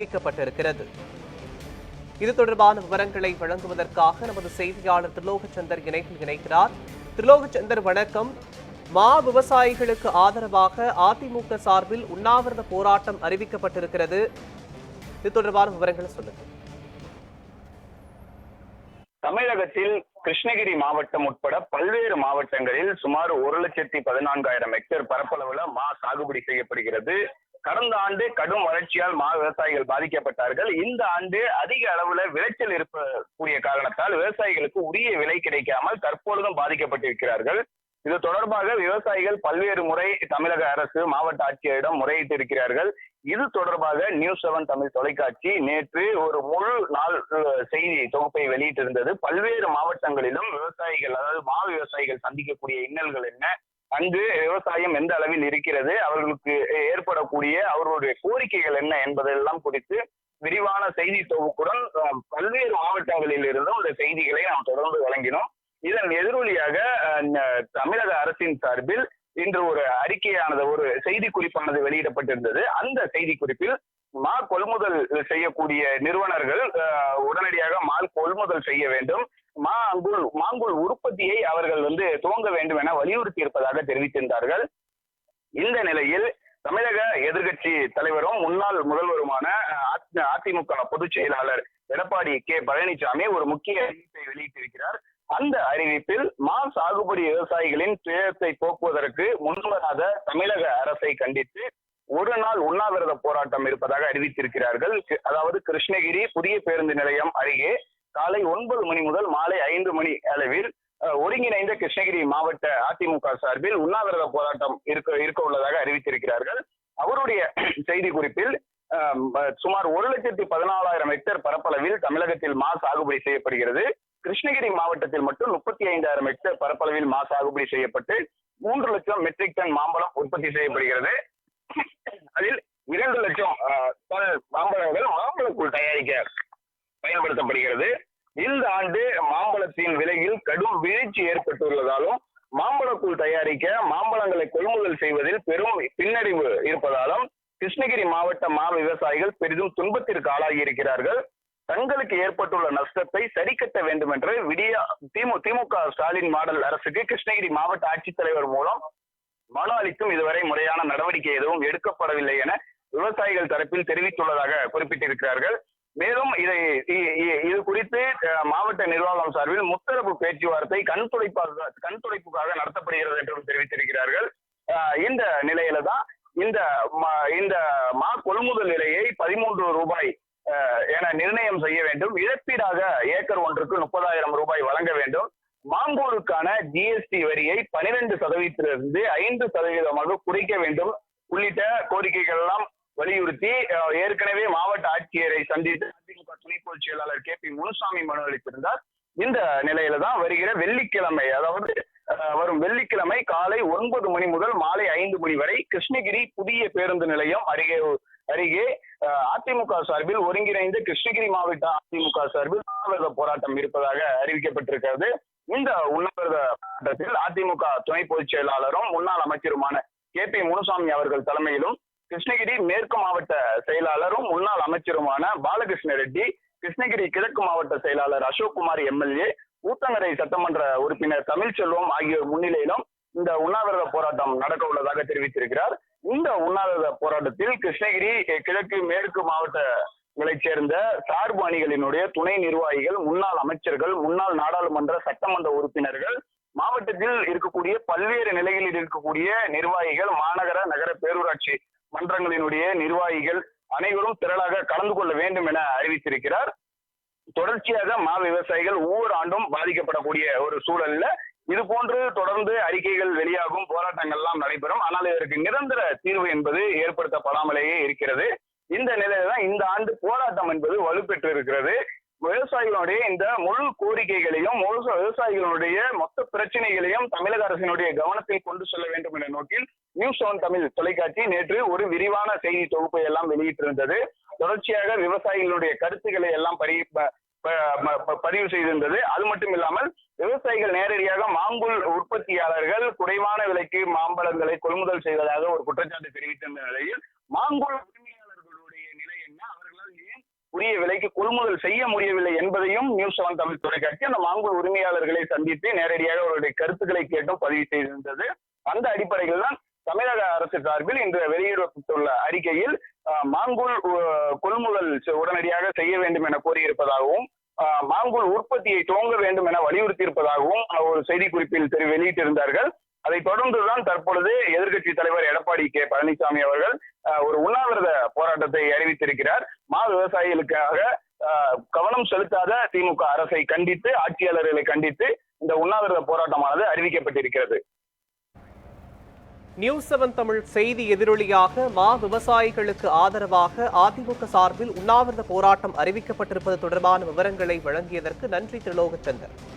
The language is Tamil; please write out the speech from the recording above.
அறிவிக்கப்பட்டிருக்கிறது இது தொடர்பான விவரங்களை வழங்குவதற்காக நமது செய்தியாளர் திரிலோகச்சந்தர் இணைப்பில் இணைக்கிறார். திரிலோகச்சந்தர் வணக்கம். மா விவசாயிகளுக்கு ஆதரவாக அதிமுக சார்பில் உண்ணாவிரத போராட்டம் அறிவிக்கப்பட்டிருக்கிறது. இது தொடர்பான விவரங்களை சொல்லுங்க. தமிழகத்தில் கிருஷ்ணகிரி மாவட்டம் உட்பட பல்வேறு மாவட்டங்களில் சுமார் ஒரு லட்சத்தி பதினான்காயிரம் ஹெக்டேர் பரப்பளவுல மா சாகுபடி செய்யப்படுகிறது. கடந்த ஆண்டு கடும் வறட்சியால் மா விவசாயிகள் பாதிக்கப்பட்டார்கள். இந்த ஆண்டு அதிக அளவுல விளைச்சல் இருக்கக்கூடிய காரணத்தால் விவசாயிகளுக்கு உரிய விலை கிடைக்காமல் தற்பொழுதும் பாதிக்கப்பட்டிருக்கிறார்கள். இது தொடர்பாக விவசாயிகள் பல்வேறு முறை தமிழக அரசு மாவட்ட ஆட்சியரிடம் முறையிட்டு இருக்கிறார்கள் இது தொடர்பாக நியூஸ் செவன் தமிழ் தொலைக்காட்சி நேற்று ஒரு முழு நாள் செய்தி தொகுப்பை வெளியிட்டிருந்தது. பல்வேறு மாவட்டங்களிலும் விவசாயிகள் அதாவது மா விவசாயிகள் சந்திக்கக்கூடிய இன்னல்கள் என்ன? அங்கு விவசாயம் எந்த அளவில் இருக்கிறது அவர்களுக்கு ஏற்படக்கூடிய அவர்களுடைய கோரிக்கைகள் என்ன என்பதெல்லாம் குறித்து விரிவான செய்தி தொகுப்புடன் பல்வேறு மாவட்டங்களில் இருந்தும் இந்த செய்திகளை நாம் தொடர்ந்து வழங்கினோம். இதன் எதிரொலியாக தமிழக அரசின் சார்பில் இன்று ஒரு அறிக்கையானது ஒரு செய்தி குறிப்பானது வெளியிடப்பட்டிருந்தது. அந்த செய்தி குறிப்பில் மா கொள்முதல் செய்யக்கூடிய நிறுவனர்கள் உடனடியாக மால் கொள்முதல் செய்ய வேண்டும். மாங்குள் மாங்குள் உற்பத்தியை அவர்கள் வந்து துவங்க வேண்டும் என வலியுறுத்தி இருப்பதாக தெரிவித்திருந்தார்கள். இந்த நிலையில் தமிழக எதிர்கட்சி தலைவரும் முன்னாள் முதல்வருமான அதிமுக பொதுச் செயலாளர் எடப்பாடி கே. பழனிசாமி ஒரு முக்கிய அறிவிப்பை வெளியிட்டிருக்கிறார். அந்த அறிவிப்பில் மா சாகுபடி விவசாயிகளின் துயரத்தை போக்குவதற்கு முன்வராத தமிழக அரசை கண்டித்து ஒரு நாள் உண்ணாவிரத போராட்டம் இருப்பதாக அறிவித்திருக்கிறார்கள். அதாவது கிருஷ்ணகிரி புதிய பேருந்து நிலையம் அருகே காலை ஒன்பது மணி முதல் மாலை ஐந்து மணி அளவில் அஹ், ஒருங்கிணைந்த கிருஷ்ணகிரி மாவட்ட அதிமுக சார்பில் உண்ணாவிரத போராட்டம் இருக்க இருக்க உள்ளதாக அறிவித்திருக்கிறார்கள். அவருடைய செய்தி குறிப்பில் சுமார் ஒரு லட்சத்தி பதினாலாயிரம் ஹெக்டேர் பரப்பளவில் தமிழகத்தில் மா சாகுபடி செய்யப்படுகிறது. கிருஷ்ணகிரி மாவட்டத்தில் மட்டும் முப்பத்தி ஐந்தாயிரம் ஹெக்டேர் பரப்பளவில் மா சாகுபடி செய்யப்பட்டு மூன்று லட்சம் மெட்ரிக் டன் மாம்பழம் உற்பத்தி செய்யப்படுகிறது. அதில் இரண்டு லட்சம் டன் மாம்பழங்கள் மாம்பழக்கூழ் தயாரிக்க பயன்படுத்தப்படுகிறது. இந்த ஆண்டு மாம்பழத்தின் விலையில் கடும் வீழ்ச்சி ஏற்பட்டுள்ளதாலும் மாம்பழக்கூழ் தயாரிக்க மாம்பழங்களை கொள்முதல் செய்வதில் பெரும் பின்னடைவு இருப்பதாலும் கிருஷ்ணகிரி மாவட்ட மா விவசாயிகள் பெரிதும் துன்பத்திற்கு ஆளாகி இருக்கிறார்கள். தங்களுக்கு ஏற்பட்டுள்ள நஷ்டத்தை சரி கட்ட வேண்டும் என்று விடிய திமுக ஸ்டாலின் மாடல் அரசுக்கு கிருஷ்ணகிரி மாவட்ட ஆட்சித்தலைவர் மூலம் மனு அளித்தும் இதுவரை முறையான நடவடிக்கை எதுவும் எடுக்கப்படவில்லை என விவசாயிகள் தரப்பில் தெரிவித்துள்ளதாக குறிப்பிட்டிருக்கிறார்கள். மேலும் இதை இது குறித்து மாவட்ட நிர்வாகம் சார்பில் முத்தரப்பு பேச்சுவார்த்தை கண் துடைப்பாக கண் துடைப்புக்காக நடத்தப்படுகிறது என்றும் தெரிவித்திருக்கிறார்கள். இந்த நிலையில தான் இந்த இந்த மா கொள்முதல் விலையை பதிமூன்று ரூபாய் அஹ், என நிர்ணயம் செய்ய வேண்டும். இழப்பீடாக ஏக்கர் ஒன்றுக்கு முப்பதாயிரம் ரூபாய் வழங்க வேண்டும். மாங்கோலுக்கான ஜிஎஸ்டி வரியை பனிரெண்டு சதவீதத்திலிருந்து ஐந்து சதவீதமாக குறைக்க வேண்டும். உள்ளிட்ட கோரிக்கைகள் எல்லாம் வலியுறுத்தி ஏற்கனவே மாவட்ட ஆட்சியரை சந்தித்து அதிமுக துணை பொதுச் செயலாளர் கே பி முனுசாமி மனு அளித்திருந்தார். இந்த நிலையில தான் வருகிற வெள்ளிக்கிழமை அதாவது அஹ், வரும் வெள்ளிக்கிழமை காலை ஒன்பது மணி முதல் மாலை ஐந்து மணி வரை கிருஷ்ணகிரி புதிய பேருந்து நிலையம் அருகே அருகே அதிமுக சார்பில் ஒருங்கிணைந்த கிருஷ்ணகிரி மாவட்ட அதிமுக சார்பில் உண்ணாவிரத போராட்டம் இருப்பதாக அறிவிக்கப்பட்டிருக்கிறது. இந்த உண்ணாவிரத போராட்டத்தில் அதிமுக துணை பொதுச் செயலாளரும் முன்னாள் அமைச்சருமான கே பி முனுசாமி அவர்கள் தலைமையிலும் கிருஷ்ணகிரி மேற்கு மாவட்ட செயலாளரும் முன்னாள் அமைச்சருமான பாலகிருஷ்ண ரெட்டி கிருஷ்ணகிரி கிழக்கு மாவட்ட செயலாளர் அசோக் குமார் எம்எல்ஏ ஊத்தங்கரை சட்டமன்ற உறுப்பினர் தமிழ்ச்செல்வம் ஆகியோர் முன்னிலையிலும் இந்த உண்ணாவிரத போராட்டம் நடக்க உள்ளதாக தெரிவித்திருக்கிறார். இந்த உண்ணாவிரத போராட்டத்தில் கிருஷ்ணகிரி கிழக்கு மேற்கு மாவட்டங்களைச் சேர்ந்த சார்பு அணிகளினுடைய துணை நிர்வாகிகள் முன்னாள் அமைச்சர்கள் முன்னாள் நாடாளுமன்ற சட்டமன்ற உறுப்பினர்கள் மாவட்டத்தில் இருக்கக்கூடிய பல்வேறு நிலைகளில் இருக்கக்கூடிய நிர்வாகிகள் மாநகர நகர பேரூராட்சி மன்றங்களினுடைய நிர்வாகிகள் அனைவரும் திரளாக கலந்து கொள்ள வேண்டும் என அறிவித்திருக்கிறார். தொடர்ச்சியாக மா விவசாயிகள் ஒவ்வொரு ஆண்டும் பாதிக்கப்படக்கூடிய ஒரு சூழல்ல இது போன்று தொடர்ந்து அறிக்கைகள் வெளியாகும் போராட்டங்கள் எல்லாம் நடைபெறும். ஆனால் இதற்கு நிரந்தர தீர்வு என்பது ஏற்படுத்தப்படாமலேயே இருக்கிறது. இந்த நிலையில தான் இந்த ஆண்டு போராட்டம் என்பது வலுப்பெற்று இருக்கிறது. விவசாயிகளுடைய இந்த முழு கோரிக்கைகளையும் முழு விவசாயிகளுடைய மொத்த பிரச்சனைகளையும் தமிழக அரசினுடைய கவனத்தில் கொண்டு செல்ல வேண்டும் என்ற நோக்கில் நியூஸ் செவன் தமிழ் தொலைக்காட்சி நேற்று ஒரு விரிவான செய்தி தொகுப்பை எல்லாம் வெளியிட்டிருந்தது. தொடர்ச்சியாக விவசாயிகளுடைய கருத்துக்களை எல்லாம் பரி பதிவு செய்திருந்தது. அது மட்டும் இல்லாமல் விவசாயிகள் நேரடியாக மாங்குள் உற்பத்தியாளர்கள் குறைவான விலைக்கு மாம்பழங்களை கொள்முதல் செய்வதாக ஒரு குற்றச்சாட்டு தெரிவித்திருந்த நிலையில் மாங்குள் உரிமையாளர்களுடைய நிலை என்ன? அவர்களால் உரிய விலைக்கு கொள்முதல் செய்ய முடியவில்லை என்பதையும் நியூஸ் செவன் தமிழ் தொலைக்காட்சி அந்த மாங்குள் உரிமையாளர்களை சந்தித்து நேரடியாக அவருடைய கருத்துக்களை கேட்டும் பதிவு செய்திருந்தது. அந்த அடிப்படையில் தான் தமிழக அரசு சார்பில் இன்று வெளியிடப்பட்டுள்ள அறிக்கையில் ஆஹ், கொள்முதல் உடனடியாக செய்ய வேண்டும் என கோரியிருப்பதாகவும் ஆஹ், மாங்குள் உற்பத்தியை துவங்க வேண்டும் என வலியுறுத்தியிருப்பதாகவும் ஒரு செய்திக்குறிப்பில் தெரி வெளியிட்டிருந்தார்கள். அதைத் தொடர்ந்துதான் தற்பொழுது எதிர்க்கட்சி தலைவர் எடப்பாடி கே. பழனிசாமி அவர்கள் ஒரு உண்ணாவிரத போராட்டத்தை அறிவித்திருக்கிறார். மா விவசாயிகளுக்காக ஆஹ், கவனம் செலுத்தாத திமுக அரசை கண்டித்து ஆட்சியாளர்களை கண்டித்து இந்த உண்ணாவிரத போராட்டமானது அறிவிக்கப்பட்டிருக்கிறது. நியூஸ் செவன் தமிழ் செய்தி எதிரொலியாக மா விவசாயிகளுக்கு ஆதரவாக அதிமுக சார்பில் உண்ணாவிரத போராட்டம் அறிவிக்கப்பட்டிருப்பது தொடர்பான விவரங்களை வழங்கியதற்கு நன்றி திரிலோகச்சந்தர்